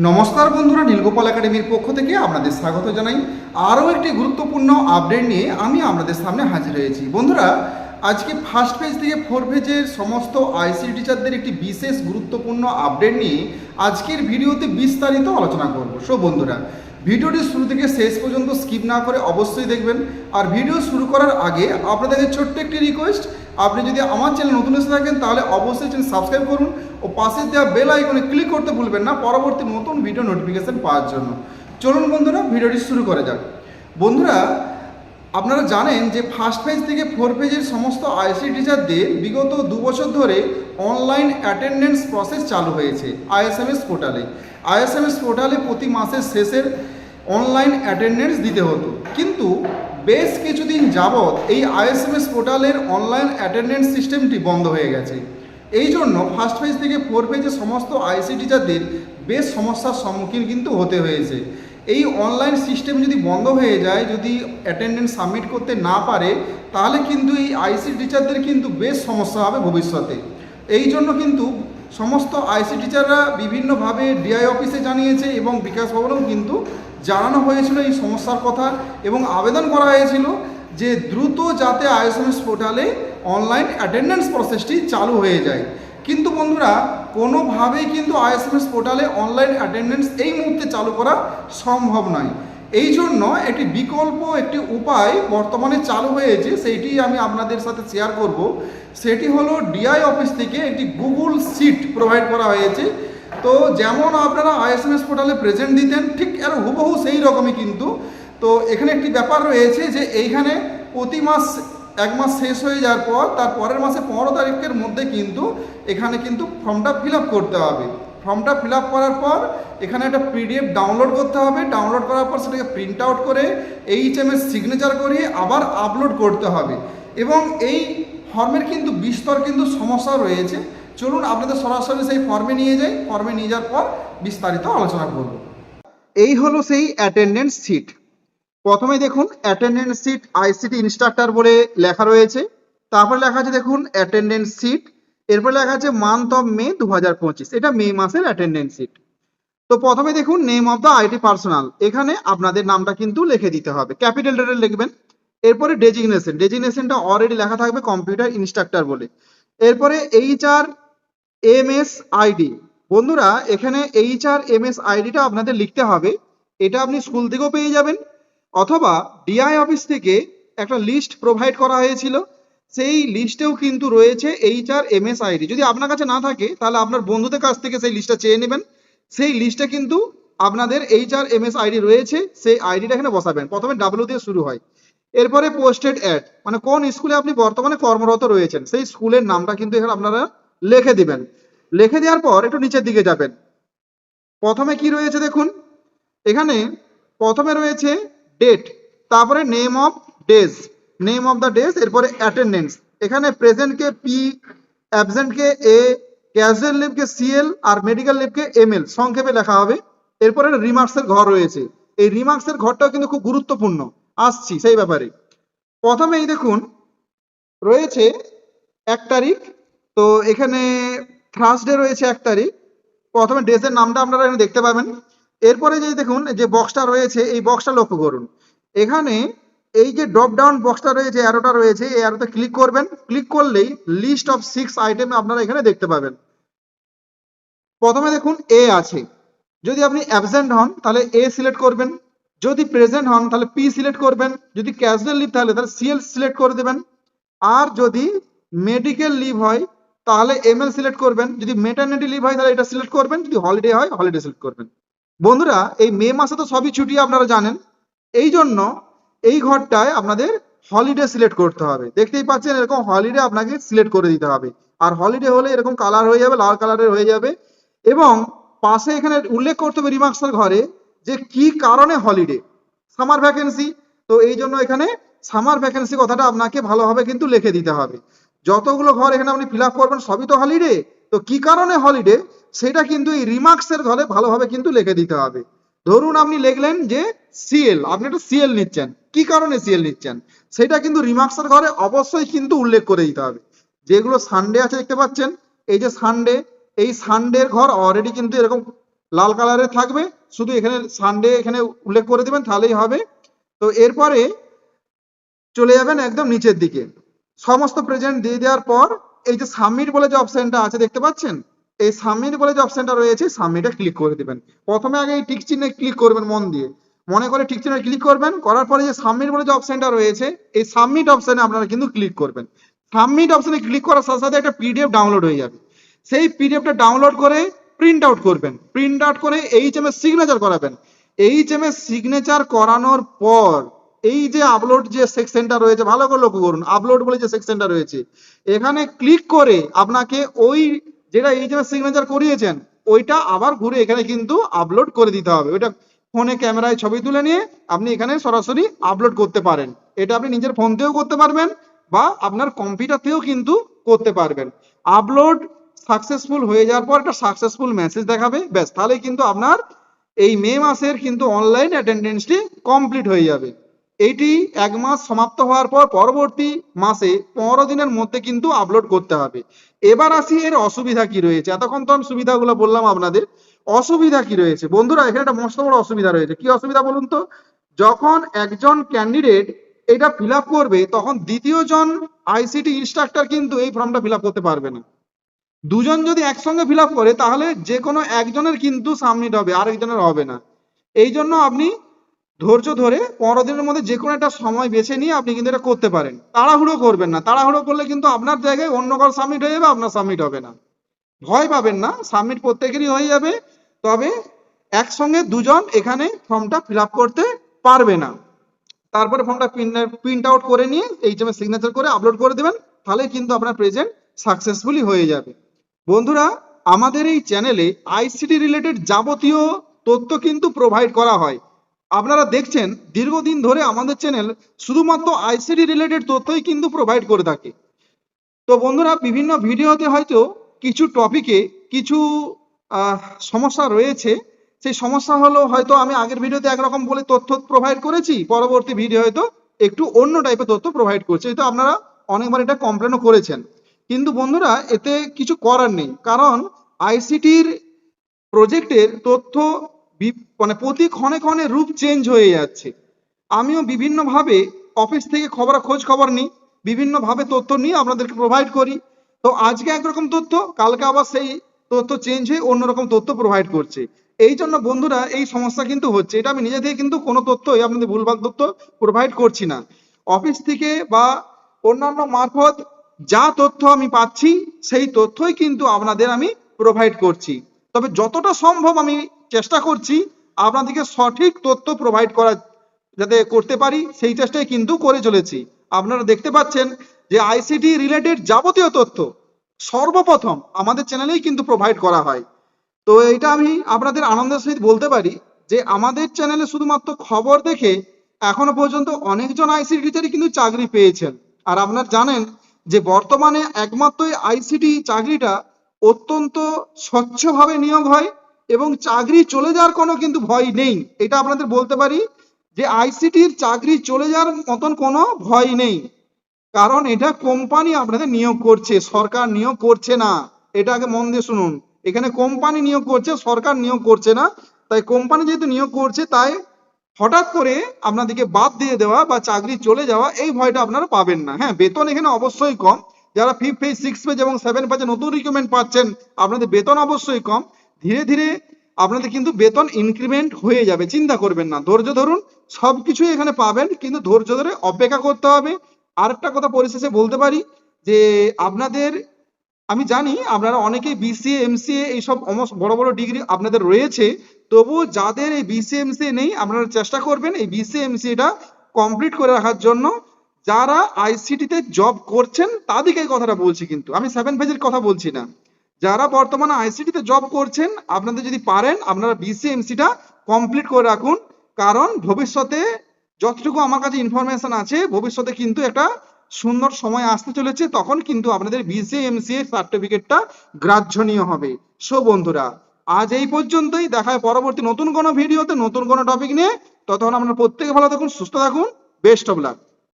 নমস্কার বন্ধুরা, নীলগোপাল একাডেমির পক্ষ থেকে আপনাদের স্বাগত জানাই। আরও একটি গুরুত্বপূর্ণ আপডেট নিয়ে আমি আপনাদের সামনে হাজির হয়েছি। বন্ধুরা, আজকে ফার্স্ট পেজ থেকে ফোর পেজের সমস্ত আইসি টিচারদের একটি বিশেষ গুরুত্বপূর্ণ আপডেট নিয়ে আজকের ভিডিওতে বিস্তারিত আলোচনা করব। সো বন্ধুরা, ভিডিওটি শুরু থেকে শেষ পর্যন্ত স্কিপ না করে অবশ্যই দেখবেন। আর ভিডিও শুরু করার আগে আপনাদের ছোট্ট একটি রিকোয়েস্ট আপনি যদি আমার চ্যানেল নতুন এসে থাকেন, তাহলে অবশ্যই চ্যানেল সাবস্ক্রাইব করুন ও পাশে দেওয়া বেল আইকনে ক্লিক করতে ভুলবেন না পরবর্তী নতুন ভিডিও নোটিফিকেশন পাওয়ার জন্য। চলুন বন্ধুরা, ভিডিওটি শুরু করা যাক। বন্ধুরা, আপনারা জানেন যে ফার্স্ট পেজ থেকে ফোর পেজের সমস্ত আইসি টিচারদের বিগত দু বছর ধরে অনলাইন অ্যাটেন্ডেন্স প্রসেস চালু হয়েছে আইএসএমএস পোর্টালে আইএসএমএস পোর্টালে প্রতি মাসের শেষের অনলাইন অ্যাটেন্ডেন্স দিতে হতো। কিন্তু বেশ কিছুদিন যাবৎ এই আইএসএমএস পোর্টালের অনলাইন অ্যাটেন্ডেন্স সিস্টেমটি বন্ধ হয়ে গেছে। এই জন্য ফার্স্ট পেজ থেকে ফোর পেজে সমস্ত আইসি টিচারদের বেশ সমস্যার সম্মুখীন কিন্তু হতে হয়েছে। এই অনলাইন সিস্টেম যদি বন্ধ হয়ে যায়, যদি অ্যাটেন্ডেন্স সাবমিট করতে না পারে, তাহলে কিন্তু এই আইসি টিচারদের কিন্তু বেশ সমস্যা হবে ভবিষ্যতে। এই জন্য কিন্তু সমস্ত আইসি টিচাররা বিভিন্নভাবে ডিআই অফিসে জানিয়েছে এবং বিকাশ ভবনেও কিন্তু জানানো হয়েছিল এই সমস্যার কথা এবং আবেদন করা হয়েছিল যে দ্রুত যাতে আইএসএমএস পোর্টালে অনলাইন অ্যাটেন্ডেন্স প্রসেসটি চালু হয়ে যায়। কিন্তু বন্ধুরা, কোনোভাবেই কিন্তু আইএসএমএস পোর্টালে অনলাইন অ্যাটেন্ডেন্স এই মুহূর্তে চালু করা সম্ভব নয়। এই জন্য একটি বিকল্প, একটি উপায় বর্তমানে চালু হয়েছে, সেইটি আমি আপনাদের সাথে শেয়ার করব। সেটি হলো ডিআই অফিস থেকে একটি গুগল সিট প্রোভাইড করা হয়েছে। তো যেমন আপনারা আইএসএমএস পোর্টালে প্রেজেন্ট দিতেন, ঠিক এর হুবহু সেই রকমই কিন্তু। তো এখানে একটি ব্যাপার রয়েছে যে এইখানে প্রতি মাস, এক মাস শেষ হয়ে যাওয়ার পর, তার পরের মাসে পনেরো তারিখের মধ্যে কিন্তু এখানে কিন্তু ফর্মটা ফিল করতে হবে। ফর্মটা ফিল করার পর এখানে একটা পিডিএফ ডাউনলোড করতে হবে। ডাউনলোড করার পর সেটাকে প্রিন্ট আউট করে এইচ এম সিগনেচার করিয়ে আবার আপলোড করতে হবে। এবং এই ফর্মের কিন্তু বিস্তর কিন্তু সমস্যা রয়েছে। চলুন আপনাদের সরাসরি সেই ফর্মে নিয়ে যাই। ফর্মে নিয়ে যাওয়ার পর বিস্তারিত আলোচনা করব। এই হলো সেই অ্যাটেন্ডেন্স সিট প্রথমে দেখুন অ্যাটেন্ডেন্স সিট আইসিটি ইনস্ট্রাক্টর বলে লেখা রয়েছে। তারপরে লেখা আছে, দেখুন অ্যাটেন্ডেন্স সিট এরপর লেখা আছে মান্থ অফ মে দু হাজার পঁচিশ। এটা মে মাসের অ্যাটেন্ডেন্স সিট তো প্রথমে দেখুন name of the IT personal এখানে আপনাদের নামটা কিন্তু লিখে দিতে হবে। ক্যাপিটাল লেটারে লিখবেন। এরপরে ডেজিগনেশন ডেজিগনেশনটা অলরেডি লেখা থাকবে কম্পিউটার ইনস্ট্রাক্টর বলে। এরপরে H R M S ID বন্ধুরা, এখানে এইচ আর এম এস আইডিটা আপনাদের লিখতে হবে। এটা আপনি স্কুল থেকেও পেয়ে যাবেন। অথবা ডিআই অফিস থেকে একটা লিস্ট প্রোভাইড করা হয়েছিল। সেই লিস্টেও কিন্তু রয়েছে H R M S ID যদি আপনার কাছে না থাকে, তাহলে আপনার বন্ধুদের কাছ থেকে সেই লিস্টটা চেয়ে নেবেন। সেই লিস্টে কিন্তু আপনাদের H R M S ID রয়েছে। সেই আইডিটা এখানে বসাবেন। প্রথমে ডাব্লিউ দিয়ে শুরু হয়। এরপরে পোস্টেড অ্যাড মানে কোন স্কুলে আপনি বর্তমানে কর্মরত রয়েছেন, সেই স্কুলের নামটা কিন্তু এখানে আপনারা লিখে দিবেন। লিখে দেওয়ার পর একটু নিচের দিকে যাবেন। প্রথমে কি রয়েছে দেখুন, এখানে প্রথমে রয়েছে ডেট তারপরে name of days name of the days এরপরে অ্যাটেন্ডেন্স এখানে প্রেজেন্টকে পি অ্যাবসেন্টকে এ ক্যাজুয়াল লিভকে সিএল আর মেডিকেল লিভকে এমএল সংক্ষেপে লেখা হবে। এরপরে রিমার্কসের ঘর রয়েছে। এই রিমার্কসের ঘরটাও কিন্তু খুব গুরুত্বপূর্ণ। আসছি সেই ব্যাপারে। প্রথমেই দেখুন, রয়েছে এক তারিখ, তো এখানে থার্সডে রয়েছে এক তারিখ। প্রথমে ড্রেসের নামটা আপনারা এখানে দেখতে পাবেন। এরপরে যে দেখুন, যে বক্সটা রয়েছে, এই বক্সটা লক্ষ্য করুন। এখানে এই যে ড্রপ ডাউন বক্সটা রয়েছে অ্যারোটা রয়েছে, এই অ্যারোতে ক্লিক করবেন। ক্লিক করলেই লিস্ট অফ সিক্স আইটেম আপনারা এখানে দেখতে পাবেন। প্রথমে দেখুন এ আছে। যদি আপনি অ্যাবসেন্ট হন, তাহলে এ সিলেক্ট করবেন। যদি প্রেজেন্ট হন, তাহলে পি সিলেক্ট করবেন। যদি ক্যাজুয়াল লিভ তাহলে তাহলে সিএল সিলেক্ট করে দেবেন। আর যদি মেডিকেল লিভ হয়, তাহলে এমএল সিলেক্ট করবেন। যদি মেটার্নিটি লিভ হয়, তাহলে এটা সিলেক্ট করবেন। যদি হলিডে হয় হলিডে সিলেক্ট করবেন। বন্ধুরা, এই মে মাসে তো সবই ছুটি, আপনারা জানেন। এই জন্য এই ঘরটায় আপনাদের হলিডে সিলেক্ট করতে হবে। দেখতেই পাচ্ছেন, এরকম হলিডে আপনাকে সিলেক্ট করে দিতে হবে। আর হলিডে হলে এরকম কালার হয়ে যাবে, লাল কালারের হয়ে যাবে। এবং পাশে এখানে উল্লেখ করতে হবে রিমার্কসের ঘরে যে কি কারণে হলিডে সামার ভ্যাকেন্সি তো এই জন্য এখানে সামার ভ্যাকেন্সি কথাটা আপনাকে ভালোভাবে কিন্তু লিখে দিতে হবে। যতগুলো ঘর এখানে আপনি ফিল করবেন, সবই তো হলিডে তো কি কারণে হলিডে সেটা কিন্তু এই রিমার্কসের ঘরে ভালোভাবে কিন্তু লিখে দিতে হবে। ধরুন আপনি লিখলেন যে সিএল আপনি একটা সিএল নিচ্ছেন। কি কারণে সিএল নিচ্ছেন? সেটা কিন্তু রিমার্কসের ঘরে অবশ্যই কিন্তু উল্লেখ করে দিতে হবে। যেগুলো সানডে আছে দেখতে পাচ্ছেন, এই যে সানডে এই সানডের ঘর অলরেডি কিন্তু এরকম লাল কালারে থাকবে। শুধু এখানে সানডে এখানে উল্লেখ করে দেবেন, তাহলেই হবে। তো এরপরে চলে যাবেন একদম নিচের দিকে। সমস্ত প্রেজেন্ট দিয়ে দেওয়ার পর, এই যে সাবমিট বলে যে অপশনটা আছে, দেখতে পাচ্ছেন? এই সাবমিট বলে যে অপশনটা রয়েছে সাবমিটে ক্লিক করে দিবেন। প্রথমে আগে এই টিক চিহ্নে ক্লিক করবেন মন দিয়ে। মনে করে টিক চিহ্নে ক্লিক করবেন, করার পরে যে সাবমিট বলে যে অপশনটা রয়েছে, এই সাবমিট অপশনে আপনারা কিন্তু ক্লিক করবেন। সাবমিট অপশনে ক্লিক করার সাথে সাথে একটা পিডিএফ ডাউনলোড হয়ে যাবে। সেই পিডিএফটা ডাউনলোড করে প্রিন্ট আউট করবেন। প্রিন্ট আউট করে এইচএম এর সিগনেচার করাবেন। এইচএম এর সিগনেচার করানোর পর এই যে আপলোড যে সেকশনটা রয়েছে, ভালো করে লক্ষ্য করুন আপলোড বলে যে সেকশনটা রয়েছে, এখানে ক্লিক করে আপনাকে ওই যেটা এইচএম এর সিগনেচার করিয়েছেন, ওইটা আবার ঘুরে এখানে কিন্তু আপলোড করে দিতে হবে। ওইটা ফোনে ক্যামেরায় ছবি তুলে নিয়ে আপনি এখানে সরাসরি আপলোড করতে পারেন। এটা আপনি নিজের ফোন থেকেও করতে পারবেন বা আপনার কম্পিউটার থেকেও কিন্তু করতে পারবেন। আপলোড সাকসেসফুল হয়ে যাওয়ার পর একটা সাকসেসফুল মেসেজ দেখাবে, ব্যাস। তাহলে কিন্তু আপনার এই মে মাসের কিন্তু অনলাইন অ্যাটেন্ডেন্সটি কমপ্লিট হয়ে যাবে। এইটি এক মাস সমাপ্ত হওয়ার পর পরবর্তী মাসে পনেরো দিনের মধ্যে কিন্তু আপলোড করতে হবে। এবার আসি এর অসুবিধা কি রয়েছে। এতক্ষণ তো আমি সুবিধাগুলো বললাম আপনাদের। অসুবিধা কি রয়েছে? বন্ধুরা, এখানে একটা মস্ত বড় অসুবিধা রয়েছে। কি অসুবিধা বলুন তো? যখন একজন ক্যান্ডিডেট এটা ফিল করবে, তখন দ্বিতীয় জন আইসিটি ইনস্ট্রাক্টর কিন্তু এই ফর্মটা ফিল করতে পারবে না। দুজন যদি একসঙ্গে ফিল করে, তাহলে যে কোনো একজনের কিন্তু সাবমিট হবে, আরেকজনের হবে না। এই জন্য আপনি ধৈর্য ধরে পনেরো দিনের মধ্যে যে কোনো একটা সময় বেছে নিয়ে আপনি কিন্তু এটা করতে পারেন। তাড়াহুড়ো করবেন না। তাড়াহুড়ো করলে কিন্তু আপনার জায়গায় অন্য কারও সাবমিট হয়ে যাবে, আপনার সাবমিট হবে না। ভয় পাবেন না সাবমিট প্রত্যেকেরই হয়ে যাবে। তবে একসঙ্গে দুজন এখানে ফর্মটা ফিল করতে পারবে না। তারপরে ফর্মটা প্রিন্ট আউট করে নিয়ে এইচএম সিগনেচার করে আপলোড করে দেবেন, তাহলে কিন্তু আপনার প্রেজেন্ট সাকসেসফুলি হয়ে যাবে। বন্ধুরা, আমাদের এই চ্যানেলে আইসিটি রিলেটেড যাবতীয় তথ্য কিন্তু প্রোভাইড করা হয়। আপনারা দেখছেন, দীর্ঘদিন ধরে আমাদের চ্যানেল শুধুমাত্র আইসিটি রিলেটেড তথ্যই কিন্তু প্রোভাইড করে থাকে। তো বন্ধুরা, বিভিন্ন ভিডিওতে হয়তো কিছু টপিকে কিছু সমস্যা রয়েছে। সেই সমস্যা হলো হয়তো আমি আগের ভিডিওতে একরকম বলে তথ্য প্রোভাইড করেছি, পরবর্তী ভিডিও হয়তো একটু অন্য টাইপের তথ্য প্রোভাইড করছে। তো আপনারা অনেকবার এটা কমপ্লেনও করেছেন। কিন্তু বন্ধুরা, এতে কিছু করার নেই। কারণ আইসিটির প্রজেক্টের তথ্য মানে প্রতি ক্ষণে ক্ষণে রূপ চেঞ্জ হয়ে যাচ্ছে। আমিও বিভিন্নভাবে অফিস থেকে খবর খোঁজ খবর নিই, বিভিন্নভাবে তথ্য নিয়ে আপনাদেরকে প্রোভাইড করি। তো আজকে একরকম তথ্য, কালকে আবার সেই তথ্য চেঞ্জ হয়ে অন্যরকম তথ্য প্রোভাইড করছে। এই জন্য বন্ধুরা, এই সমস্যা কিন্তু হচ্ছে। এটা আমি নিজে থেকে কিন্তু কোনো তথ্যই আপনাদের ভুলভাল তথ্য প্রোভাইড করছি না। অফিস থেকে বা অন্যান্য মারফত যা তথ্য আমি পাচ্ছি, সেই তথ্যই কিন্তু আপনাদের আমি প্রোভাইড করছি। তবে যতটা সম্ভব আমি চেষ্টা করছি আপনাদেরকে সঠিক তথ্য প্রোভাইড করা যাতে করতে পারি, সেই চেষ্টাই কিন্তু করে চলেছি। আপনারা দেখতে পাচ্ছেন যে আইসিটি রিলেটেড যাবতীয় তথ্য সর্বপ্রথম আমাদের চ্যানেলেই কিন্তু প্রোভাইড করা হয়। তো এটা আমি আপনাদের আনন্দের সহিত বলতে পারি যে আমাদের চ্যানেলে শুধুমাত্র খবর দেখে এখনও পর্যন্ত অনেকজন আইসিটি টিচারই কিন্তু চাকরি পেয়েছেন। আর আপনারা জানেন যে বর্তমানে একমাত্র আইসিটি চাকরিটা অত্যন্ত স্বচ্ছভাবে নিয়োগ হয় এবং চাকরি চলে যাওয়ার কোনো কিন্তু ভয় নেই। এটা আপনাদের বলতে পারি যে আইসিটির চাকরি চলে যাওয়ার মতন কোনো ভয় নেই। কারণ এটা কোম্পানি আপনাদের নিয়োগ করছে, সরকার নিয়োগ করছে না। এটা আগে মন দিয়ে শুনুন। এখানে কোম্পানি নিয়োগ করছে, সরকার নিয়োগ করছে না। তাই কোম্পানি যেহেতু নিয়োগ করছে, তাই হঠাৎ করে আপনাদেরকে বাদ দিয়ে দেওয়া বা চাকরি চলে যাওয়া এই ভয়টা আপনারা পাবেন না। হ্যাঁ বেতন এখানে অবশ্যই কম। যারা ফিফথ পেজ সিক্স পেজ এবং সেভেন পেজে নতুন রিক্রুটমেন্ট পাচ্ছেন, আপনাদের বেতন অবশ্যই কম। ধীরে ধীরে আপনাদের কিন্তু বেতন ইনক্রিমেন্ট হয়ে যাবে, চিন্তা করবেন না। ধৈর্য ধরুন, সবকিছুই এখানে পাবেন, কিন্তু ধৈর্য ধরে অপেক্ষা করতে হবে। আরেকটা কথা পরিশেষে বলতে পারি যে, আপনাদের আমি জানি আপনারা অনেকেই বিসিএ এমসিএ এইসব বড় বড় ডিগ্রি আপনাদের রয়েছে তবু যাদের এই বিসিএ এমসিএ নেই, আপনারা চেষ্টা করবেন এই বিসিএ এমসিএটা কমপ্লিট করে রাখার জন্য। যারা আইসিটিতে জব করছেন, তাদেরকে কথাটা বলছি কিন্তু, আমি সেভেন পেজের কথা বলছি না। যারা বর্তমানে আইসিটিতে জব করছেন, আপনাদের যদি পারেন, আপনারা বিসিএমসিটা কমপ্লিট করে রাখুন। কারণ ভবিষ্যতে যতটুকু আমার কাছে ইনফরমেশন আছে, ভবিষ্যতে কিন্তু একটা সুন্দর সময় আসতে চলেছে, তখন কিন্তু আপনাদের বিসিএমসি এর সার্টিফিকেটটা গ্রাহ্যনীয় হবে। সো বন্ধুরা, আজ এই পর্যন্তই, দেখা হয় পরবর্তী নতুন কোনো ভিডিওতে, নতুন কোনো টপিক নিয়ে। ততক্ষণ আপনারা প্রত্যেকে ভালো থাকুন, সুস্থ থাকুন বেস্ট অফ লাক